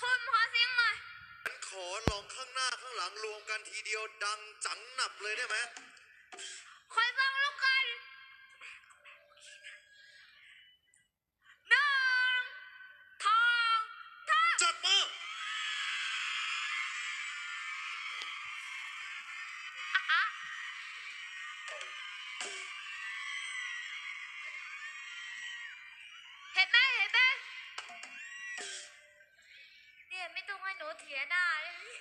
คุณขอเสียงหน่อยขอลองข้างหน้าข้างหลังรวมกันทีเดียวดังจังหนับเลยได้ไหมคอยฟังลูกกัน ต้องให้หนูเถียหน้าเลย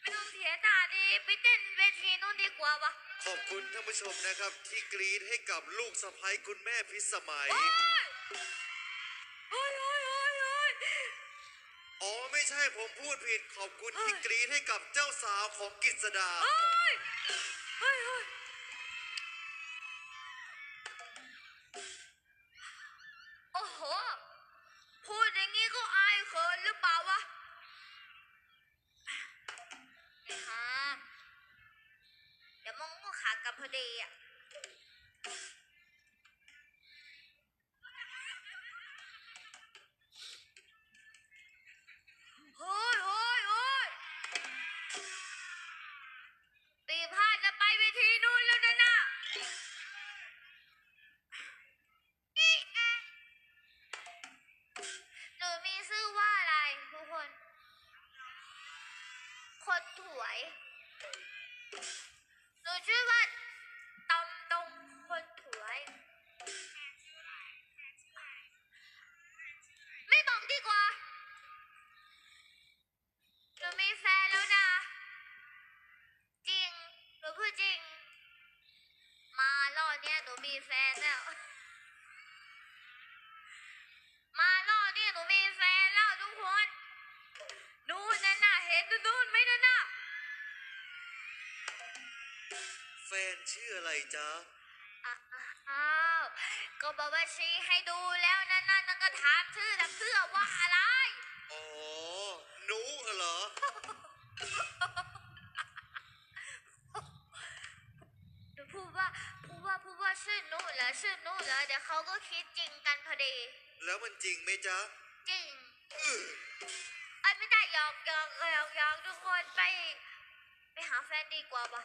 ไม่ต้องเถียหน้าดิไปเต้นเวทีนู้นดีกว่าวะขอบคุณท่านผู้ชมนะครับ ที่กรีดให้กับลูกสะใภ้คุณแม่พิสมัย โอ้ยโอ้ยโอ้ยโอ้ยอ๋อไม่ใช่ผมพูดผิด ขอบคุณที่กรีดให้กับเจ้าสาวของกิษดาโอ้ยโอ้ยโอ้ยโอ้โห พูดอย่างงี้ก็อายเขินหรือเปล่าวะไอ้ฮะเดี๋ยวมองก็ขากลับ พอดีอะโอ้ยโอ้ยโอ้ยปีพาดจะไปเวทีนู่นแล้วนะน่ะหนูมีชื่อว่าอะไรทุกคน คนถวย อบเนี้ยหนูมีแฟนแล้ว มารอบเนี้ยหนูมีแฟนแล้วทุกคนนู่นนั่นน่ะเห็นนู่นไหมนั่นน่ะแฟนชื่ออะไรจ๊ะอ้าวก็บอกว่าชี้ให้ดูแล้วนั่นนั่นนั่นก็ถามชื่อแต่เพื่อว่าอะไรอ๋อหนูเหรอ หนูพูดว่าพูด ว่าพูดว่าชื่อหนูเหรอชื่อหนูเหรอเดี๋ยวเขาก็คิดจริงกันพอดี แล้วมันจริงไหมจ๊ะจริงไอ้ยไม่ได้หยอกหยอกหยอกหยอกทุกคนไป ไปหาแฟนดีกว่าปะ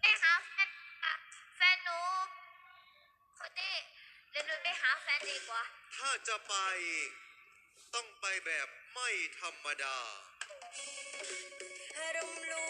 ไปหาแฟนอะแฟนหนูคนนี้เดี๋ยวหนูไปหาแฟนดีกว่า ถ้าจะไป ต้องไปแบบไม่ธรรมดารุมรู